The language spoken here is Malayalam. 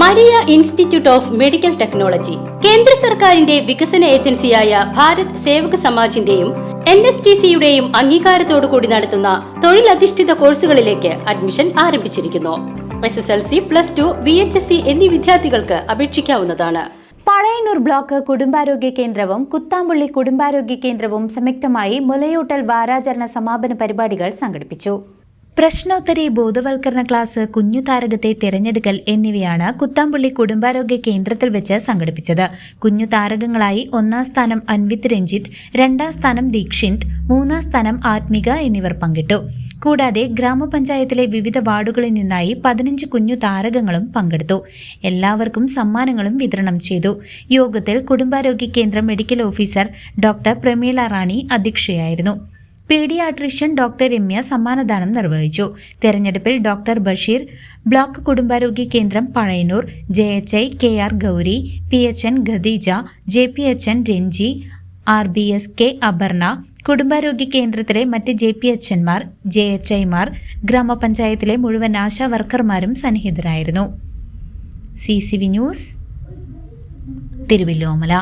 Maria institute of medical technology. കേന്ദ്ര സർക്കാരിന്റെ വികസന ഏജൻസിയായ ഭാരത് സേവക സമാജിന്റെയും എൻ എസ് ടി സിയുടെയും അംഗീകാരത്തോടു കൂടി നടത്തുന്ന തൊഴിലധിഷ്ഠിത കോഴ്സുകളിലേക്ക് അഡ്മിഷൻ ആരംഭിച്ചിരിക്കുന്നു. S S L C plus two V H S C എന്നീ വിദ്യാർത്ഥികൾക്ക് അപേക്ഷിക്കാവുന്നതാണ്. പഴയന്നൂർ ബ്ലോക്ക് കുടുംബാരോഗ്യ കേന്ദ്രവും കുത്താമ്പുള്ളി കുടുംബാരോഗ്യ കേന്ദ്രവും സംയുക്തമായി മുലയൂട്ടൽ വാരാചരണ സമാപന പരിപാടികൾ സംഘടിപ്പിച്ചു. പ്രശ്നോത്തരി ബോധവൽക്കരണ ക്ലാസ് കുഞ്ഞു താരകത്തെ തിരഞ്ഞെടുക്കൽ എന്നിവയാണ് കുത്താമ്പുള്ളി കുടുംബാരോഗ്യ കേന്ദ്രത്തിൽ വെച്ച് സംഘടിപ്പിച്ചത്. കുഞ്ഞു താരകങ്ങളായി ഒന്നാം സ്ഥാനം അൻവിത് രഞ്ജിത്ത് രണ്ടാം സ്ഥാനം ദീക്ഷിന്ത് മൂന്നാം സ്ഥാനം ആത്മിക എന്നിവർ പങ്കിട്ടു. കൂടാതെ ഗ്രാമപഞ്ചായത്തിലെ വിവിധ വാർഡുകളിൽ നിന്നായി പതിനഞ്ച് കുഞ്ഞു താരകങ്ങളും പങ്കെടുത്തു. എല്ലാവർക്കും സമ്മാനങ്ങളും വിതരണം ചെയ്തു. യോഗത്തിൽ കുടുംബാരോഗ്യ കേന്ദ്രം medical officer doctor Pramila Rani അധ്യക്ഷയായിരുന്നു. Paediatrician doctor Ramya സമ്മാനദാനം നിർവഹിച്ചു. തെരഞ്ഞെടുപ്പിൽ ഡോക്ടർ ബഷീർ ബ്ലോക്ക് കുടുംബാരോഗ്യ കേന്ദ്രം Pazhayannur J H I K R Gauri P H N Khadeeja J P H N Ranji R B S K Aparna കുടുംബാരോഗ്യ കേന്ദ്രത്തിലെ മറ്റ് ജെ പി എച്ച് എൻമാർ ജെ എച്ച് ഐമാർ ഗ്രാമപഞ്ചായത്തിലെ മുഴുവൻ ആശാ വർക്കർമാരും സന്നിഹിതരായിരുന്നു. C C V news Thiruvilwamala